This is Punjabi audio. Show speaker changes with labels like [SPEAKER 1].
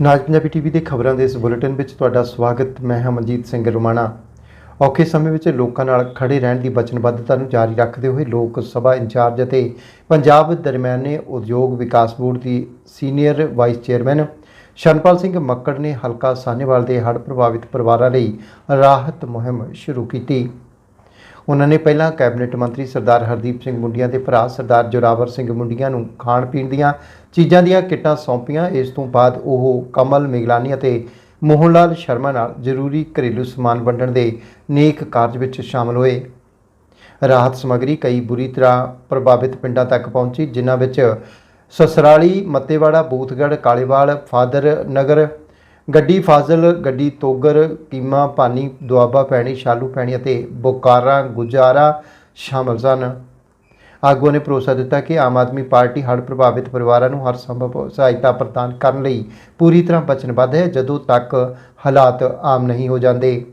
[SPEAKER 1] ਨਾਜ ਪੰਜਾਬੀ ਟੀਵੀ ਦੇ ਖਬਰਾਂ ਦੇ ਇਸ ਬੁਲੇਟਿਨ ਵਿੱਚ ਤੁਹਾਡਾ ਸਵਾਗਤ। ਮੈਂ ਹਾਂ ਮਨਜੀਤ ਸਿੰਘ ਰੁਮਾਣਾ। ਔਖੇ ਸਮੇਂ ਵਿੱਚ ਲੋਕਾਂ ਨਾਲ ਖੜੇ ਰਹਿਣ ਦੀ ਵਚਨਬੱਧਤਾ ਨੂੰ ਜਾਰੀ ਰੱਖਦੇ ਹੋਏ ਲੋਕ ਸਭਾ ਇੰਚਾਰਜ ਅਤੇ ਪੰਜਾਬ ਦਰਮਿਆਨੇ ਉਦਯੋਗ ਵਿਕਾਸ ਬੋਰਡ ਦੀ senior vice chairman Shanpal Singh Makkar ਨੇ ਹਲਕਾ ਸਾਹਨੇਵਾਲ ਦੇ ਹੜ੍ਹ ਪ੍ਰਭਾਵਿਤ ਪਰਿਵਾਰਾਂ ਲਈ ਰਾਹਤ ਮੁਹਿੰਮ ਸ਼ੁਰੂ ਕੀਤੀ। ਉਹਨਾਂ ਨੇ ਪਹਿਲਾਂ ਕੈਬਨਿਟ ਮੰਤਰੀ ਸਰਦਾਰ ਹਰਦੀਪ ਸਿੰਘ ਮੁੰਡੀਆਂ ਦੇ ਭਰਾ ਸਰਦਾਰ ਜੋਰਾਵਰ ਸਿੰਘ ਮੁੰਡੀਆਂ ਨੂੰ ਖਾਣ ਪੀਣ ਦੀਆਂ ਚੀਜ਼ਾਂ ਦੀਆਂ ਕਿੱਟਾਂ ਸੌਂਪੀਆਂ। ਇਸ ਤੋਂ ਬਾਅਦ ਉਹ ਕਮਲ ਮਿਗਲਾਨੀ ਅਤੇ ਮੋਹਨ ਲਾਲ ਸ਼ਰਮਾ ਨਾਲ ਜ਼ਰੂਰੀ ਘਰੇਲੂ ਸਮਾਨ ਵੰਡਣ ਦੇ ਨੇਕ ਕਾਰਜ ਵਿੱਚ ਸ਼ਾਮਲ ਹੋਏ। ਰਾਹਤ ਸਮੱਗਰੀ ਕਈ ਬੁਰੀ ਤਰ੍ਹਾਂ ਪ੍ਰਭਾਵਿਤ ਪਿੰਡਾਂ ਤੱਕ ਪਹੁੰਚੀ, ਜਿਨ੍ਹਾਂ ਵਿੱਚ ਸਸਰਾਲੀ, ਮੱਤੇਵਾੜਾ, ਬੂਥਗੜ੍ਹ, ਕਾਲੇਵਾਲ, ਫਾਦਰ ਨਗਰ ਗੱਡੀ ਫਾਜ਼ਲ, ਗੱਡੀ ਤੋਗਰ, ਕੀਮਾ, ਪਾਨੀ, ਦੁਆਬਾ ਪੈਣੀ, ਸ਼ਾਲੂ ਪੈਣੀ ਅਤੇ ਬੋਕਾਰਾ, ਗੁਜਾਰਾ ਸ਼ਾਮਲ ਸਨ। ਆਗੂਆਂ ਨੇ ਭਰੋਸਾ ਦਿੱਤਾ ਕਿ ਆਮ ਆਦਮੀ ਪਾਰਟੀ ਹੜ੍ਹ ਪ੍ਰਭਾਵਿਤ ਪਰਿਵਾਰਾਂ ਨੂੰ ਹਰ ਸੰਭਵ ਸਹਾਇਤਾ ਪ੍ਰਦਾਨ ਕਰਨ ਲਈ ਪੂਰੀ ਤਰ੍ਹਾਂ ਵਚਨਬੱਧ ਹੈ, ਜਦੋਂ ਤੱਕ ਹਾਲਾਤ ਆਮ ਨਹੀਂ ਹੋ ਜਾਂਦੇ।